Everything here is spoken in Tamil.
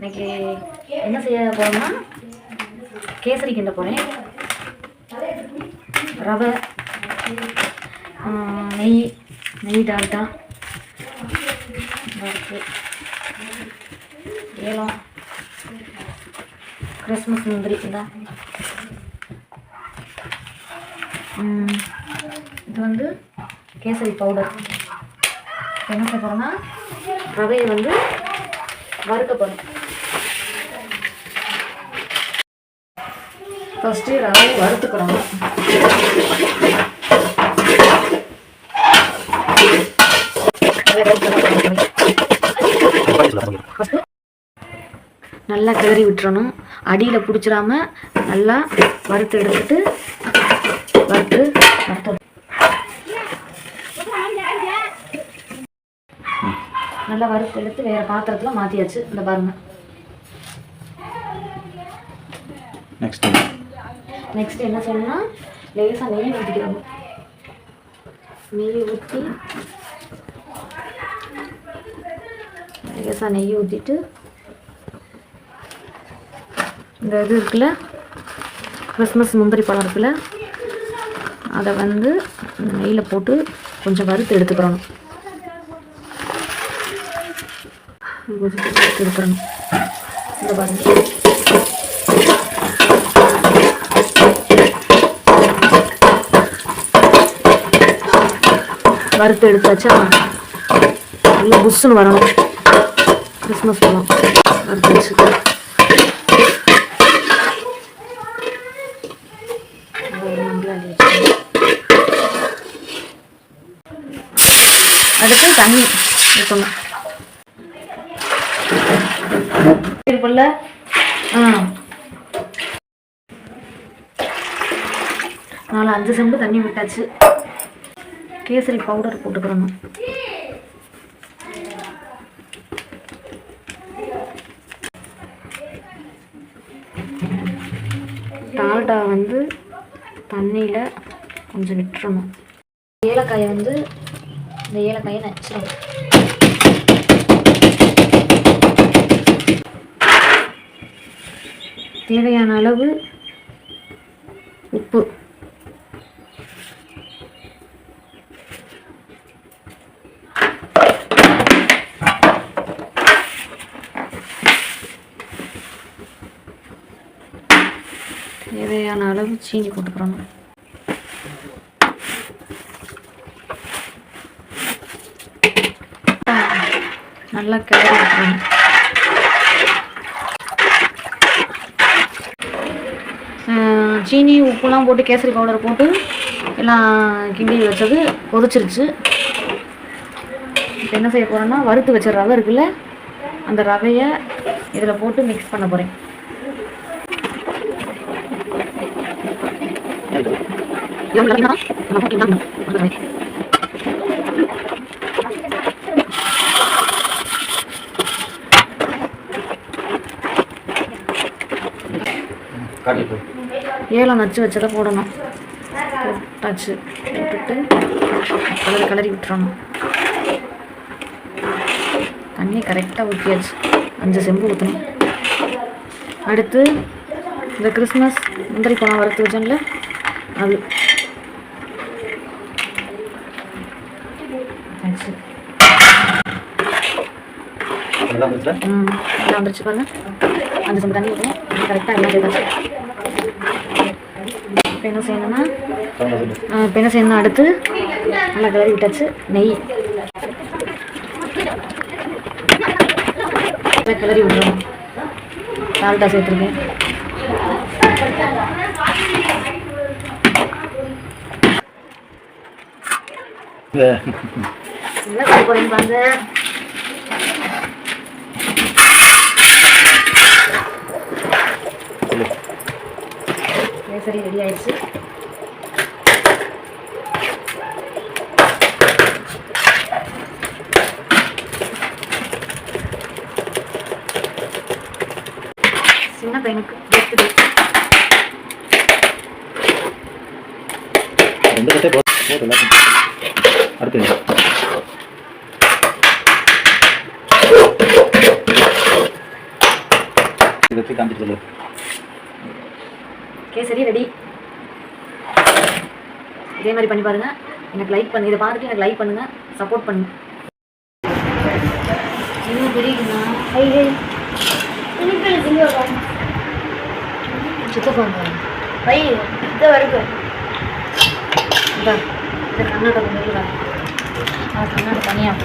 இன்னைக்கு என்ன செய்ய போகிறோம்னா கேசரி கிண்ட போகிறேன் ரவை நெய் நெய் டால்டா இருக்கு ஏலம் கிறிஸ்மஸ் முந்திரி இந்தா. இது வந்து கேசரி பவுடர். என்ன செய்ய போகிறோம்னா ரவையை வந்து வறுக்க போகிறோம் ஃபஸ்ட்டு ரவை வறுத்துக்கிறோம் ஃபஸ்ட்டு நல்லா கிளறி விட்டுறணும். அடியில் பிடிச்சிடாம நல்லா வறுத்து எடுத்துட்டு வறுத்து வறுத்து நல்லா வறுத்து எடுத்து வேறு பாத்திரத்தில் மாற்றியாச்சு இந்த பாருங்க. நெக்ஸ்ட் நெக்ஸ்ட் என்ன செய்யணும்னா லேசாக நெய் ஊற்றிக்கணும் நெய் ஊற்றி லேசாக நெய் ஊற்றிட்டு இந்த இது இருக்குல்ல கிறிஸ்மஸ் முந்திரி பழம் இருக்குல்ல அதை வந்து நெய்யில் போட்டு கொஞ்சம் வறுத்து எடுத்துக்கிறணும் கொடுக்கணும் இந்த பாருங்க வறுத்து எடுத்தாச்சா. நல்லா புஷ்ஷுன்னு வரணும். கிறிஸ்மஸ் பழம். வறுத்து வச்சு அடுத்து தண்ணி ஊற்றணும் இருக்குல்ல? நாலு அஞ்சு செம்பு தண்ணி விட்டாச்சு. கேசரி பவுடர் போட்டுக்கிறோம் டால்டா வந்து தண்ணியில் கொஞ்சம் விட்டுறணும். ஏலக்காயை வந்து இந்த ஏலக்காயை நச்சிடணும் தேவையான அளவு உப்பு. தேவையான அளவு சீனி போட்டுக்கிறோம். நல்லா கிளறி விட்டுறணும். சீனி உப்புலாம் போட்டு கேசரி பவுடர் போட்டு எல்லாம் கிண்டி வச்சது கொதிச்சிருச்சு. இப்போ என்ன செய்ய போகிறேன்னா வறுத்து வச்ச ரவை இருக்குல்ல அந்த ரவையை இதில் போட்டு மிக்ஸ் பண்ண போகிறேன் காட்டிட்டு ஏலம் நச்சு வச்சதை போடணும். போட்டாச்சு. போட்டுட்டு கலரி கிளறி விட்டுறணும். தண்ணி கரெக்டாக ஊற்றியாச்சு அஞ்சு செம்பு ஊற்றணும் அடுத்து இந்த கிறிஸ்மஸ் முந்திரி பழம் வறுத்து வச்சோம்ல அது. ம் வந்துருச்சு பாருங்க. அஞ்சு செம்பு தண்ணி ஊற்றணும் கரெக்டாக எல்லாம் இப்போ என்ன செய்யணும்னா இப்போ என்ன செய்யணும் அடுத்து நல்லா கிளறி விட்டாச்சு நெய். கிளறி விட்டுறணும் டால்டா சேர்த்துருக்கேன். என்ன செய்ய போறீங்க பாருங்க. சரி ரெடி ஆயிடுச்சு. சின்ன பையனுக்கு ரெண்டு கட்டே போதும் அடுத்து இது. வச்சு காமிச்சிட்டு கேசரி ரெடி இதே மாதிரி பண்ணி பாருங்க. எனக்கு லைக் பண்ணு இதை பார்த்துட்டு எனக்கு லைக் பண்ணுங்க. சப்போர்ட் பண்ணுங்க சித்தப்பாங்க பை இது வரைக்கும் இந்த இருக்குதா ஆ கர்நாடகம் தனியாக